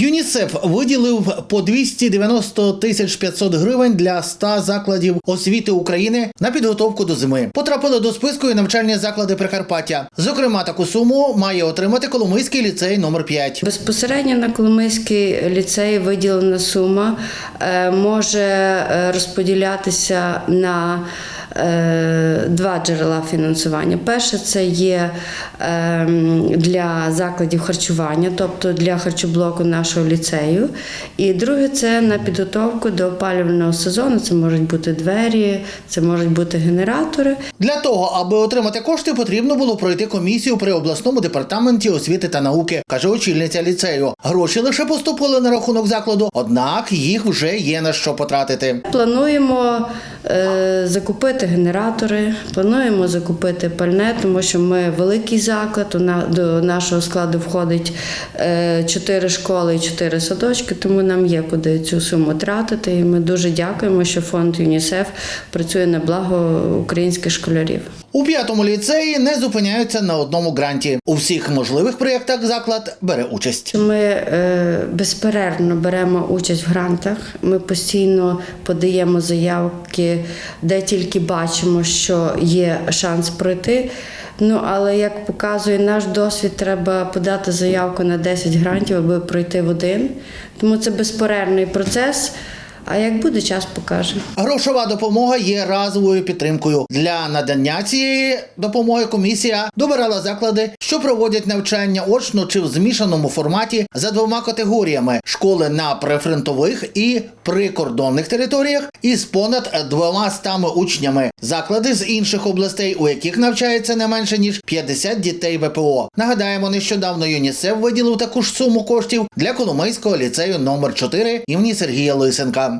ЮНІСЕФ виділив по 290 тисяч 500 гривень для 100 закладів освіти України на підготовку до зими. Потрапили до списку і навчальні заклади Прикарпаття. Зокрема, таку суму має отримати Коломийський ліцей номер 5 Безпосередньо на Коломийський ліцей виділена сума е, може е, розподілятися на два джерела фінансування. Перше це є е, для закладів харчування, тобто для харчоблоку нашого ліцею. І друге це на підготовку до опалювального сезону. Це можуть бути двері, це можуть бути генератори. Для того, аби отримати кошти, потрібно було пройти комісію при обласному департаменті освіти та науки, каже очільниця ліцею. Гроші лише поступили на рахунок закладу, однак їх вже є на що потратити. Плануємо е, закупити генератори, плануємо закупити пальне, тому що ми великий заклад. До нашого складу входить е, чотири школи і чотири садочки, тому нам є куди цю суму тратити. І ми дуже дякуємо, що фонд ЮНІСЕФ працює на благо українських школярів. У п'ятому ліцеї не зупиняються на одному гранті. У всіх можливих проєктах заклад бере участь. Ми е, безперервно беремо участь в грантах. Ми постійно подаємо заявки, де тільки бачимо, що є шанс пройти. Ну але як показує наш досвід, треба подати заявку на 10 грантів, аби пройти в один. Тому це безперервний процес. А як буде час, покаже. Грошова допомога є разовою підтримкою. Для надання цієї допомоги комісія добирала заклади, що проводять навчання очно чи в змішаному форматі за двома категоріями: школи на прифронтових і прикордонних територіях із понад двома стами учнями, заклади з інших областей, у яких навчається не менше ніж 50 дітей ВПО. Нагадаємо, нещодавно ЮНІСЕФ виділив таку ж суму коштів для Коломийського ліцею номер 4 імені Сергія Лисенка.